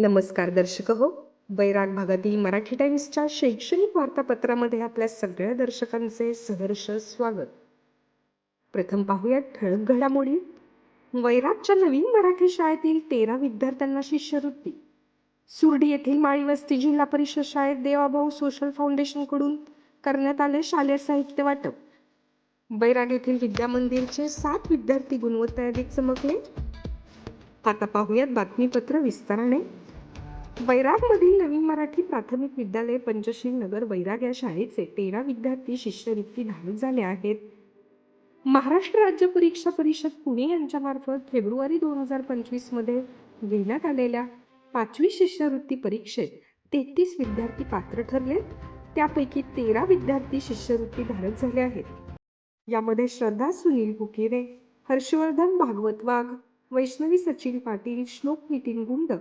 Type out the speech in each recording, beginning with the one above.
नमस्कार दर्शक हो. बैराग भागातील मराठी टाइम्सच्या शैक्षणिक वार्तापत्रामध्ये आपल्या सगळ्या दर्शकांचे सहर्ष स्वागत. प्रथम पाहूयात ठळक घडामोडी. वैरागच्या नवीन मराठी शाळेतील तेरा विद्यार्थ्यांना शिष्यवृत्ती. सुर्डी येथील माळीवस्ती जिल्हा परिषद शाळेत देवाभाऊ सोशल फाउंडेशनकडून करण्यात आले शालेय साहित्य वाटप. बैराग येथील विद्यामंदिरचे सात विद्यार्थी गुणवत्ता यादीत चमकले. आता पाहूयात बातमीपत्र विस्ताराने. वैरागमधील नवीन मराठी प्राथमिक विद्यालय पंचशील नगर वैराग या शाळेचे तेरा विद्यार्थी शिष्यवृत्ती धारक झाले आहेत. महाराष्ट्र राज्य परीक्षा परिषद पुणे यांच्यामार्फत फेब्रुवारी दोन हजार पंचवीसमध्ये घेण्यात आलेल्या पाचवी शिष्यवृत्ती परीक्षेत तेहतीस विद्यार्थी पात्र ठरले. त्यापैकी तेरा विद्यार्थी शिष्यवृत्ती धारक झाले आहेत. यामध्ये श्रद्धा सुनील हुकिरे हर्षवर्धन भागवत वाघ वैष्णवी सचिन पाटील श्लोक नितीन गुंड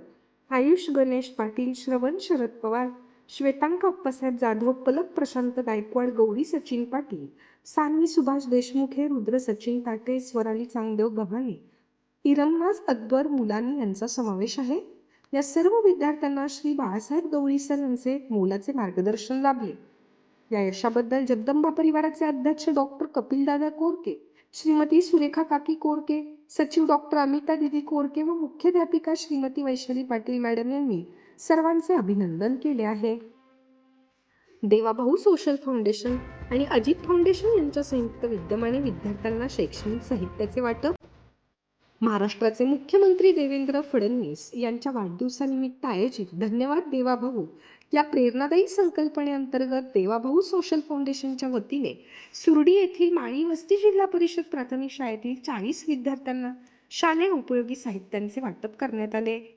आयुष गणेश पाटील श्रवण शरद पवार श्वेतांक अप्पासाहेब जाधव पलक प्रशांत गायकवाड गौरी सचिन पाटील सानवी सुभाष देशमुखे रुद्र सचिन ताटे स्वराली चांगदेव गव्हाणे इरमनाज अकबर मुलानी यांचा समावेश आहे. या सर्व विद्यार्थ्यांना श्री बाळासाहेब गवळी सर यांचे मोलाचे मार्गदर्शन लाभले. या यशाबद्दल जगदंबा परिवाराचे अध्यक्ष डॉक्टर कपिलदादा कोरके श्रीमती सुरेखा काकी कोरके सचिव डॉक्टर अमिता दिदी कोरके व मुख्याध्यापिका श्रीमती वैशाली पाटील मॅडम यांनी सर्वांचे अभिनंदन केले आहे. देवाभाऊ सोशल फाउंडेशन आणि अजित फाउंडेशन यांच्या संयुक्त विद्यमाने विद्यार्थ्यांना शैक्षणिक साहित्याचे वाटप महाराष्ट्राचे मुख्यमंत्री देवेंद्र फडणवीस यांच्या वाढदिवसानिमित्त आयोजित धन्यवाद देवाभाऊ या प्रेरणादायी संकल्पनेअंतर्गत देवाभाऊ सोशल फाउंडेशनच्या वतीने सुरडी येथील माळी वस्ती जिल्हा परिषद प्राथमिक शाळेतील चाळीस विद्यार्थ्यांना शालेय उपयोगी साहित्यांचे वाटप करण्यात आले.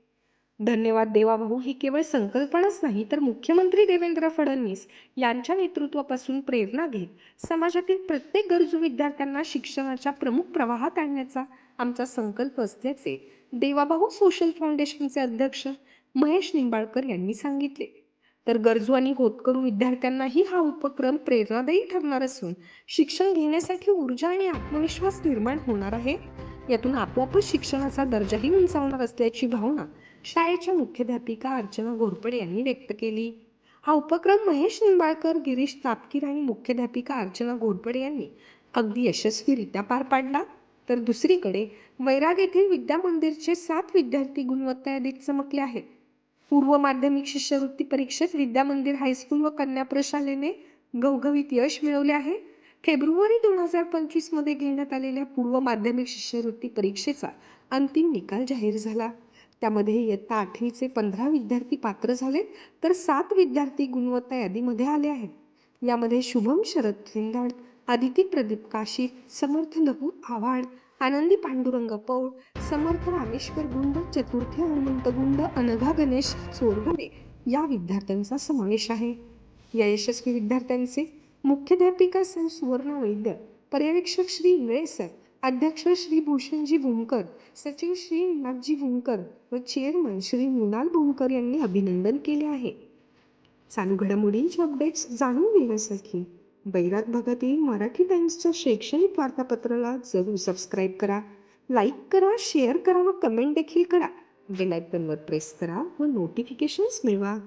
धन्यवाद देवाभाऊ ही केवळ संकल्पनाच नाही तर मुख्यमंत्री देवेंद्र फडणवीस यांच्या नेतृत्वापासून प्रेरणा घेत समाजातील प्रत्येक गरजू विद्यार्थ्यांना शिक्षणाच्या प्रमुख प्रवाहात आणण्याचा आमचा संकल्प असल्याचे देवाभाऊ सोशल फाउंडेशनचे अध्यक्ष महेश निंबाळकर यांनी सांगितले. तर गरजू आणि होतकरू विद्यार्थ्यांनाही हा उपक्रम प्रेरणादायी ठरणार असून शिक्षण घेण्यासाठी ऊर्जा आणि आत्मविश्वास निर्माण होणार आहे. यातून आपोआपच शिक्षणाचा दर्जाही उंचावणार असल्याची भावना शाळेच्या मुख्याध्यापिका अर्चना घोरपडे यांनी व्यक्त केली. हा उपक्रम महेश निंबाळकर गिरीश तापकीर आणि मुख्याध्यापिका अर्चना घोरपडे यांनी अगदी यशस्वीरित्या पार पाडला. तर दुसरीकडे वैराग येथील विद्यामंदिरचे सात विद्यार्थी गुणवत्ता यादीत चमकले आहेत. पूर्व माध्यमिक शिष्यवृत्ती परीक्षेत विद्यामंदिर हायस्कूल व कन्या प्रशालेने घवघवीत यश मिळवले आहे. फेब्रुवारी दोन हजार पंचवीसमध्ये घेण्यात आलेल्या पूर्व माध्यमिक शिष्यवृत्ती परीक्षेचा अंतिम निकाल जाहीर झाला. त्यामध्ये इयत्ता आठवीचे पंधरा विद्यार्थी पात्र झाले तर सात विद्यार्थी गुणवत्ता यादीमध्ये आले आहेत. यामध्ये शुभम शरद खिंडाड आदिती प्रदीप काशी समर्थ लहू आव्हाड आनंदी पांडुरंग पौळ समर्थ रामेश्वर गुंड चतुर्थी हनुमंत गुंड अनघा गणेश चोरगडे या विद्यार्थ्यांचा समावेश आहे. या यशस्वी विद्यार्थ्यांचे मुख्याध्यापिका सर सुवर्ण वैद्य पर्यवेक्षक श्री इंगळे सर अध्यक्ष श्री भूषणजी भूमकर सचिव श्री नाथजी भूमकर व चेअरमन श्री मृणाल भूमकर यांनी अभिनंदन केले आहे. चालू घडामोडींचे अपडेट्स जाणून घेण्यासाठी बैराग भागातील मराठी टाइम्सच्या शैक्षणिक वार्तापत्राला जरूर सबस्क्राईब करा लाईक करा शेअर करा व कमेंट देखील करा. बेलायकनवर प्रेस करा व नोटिफिकेशन्स मिळवा.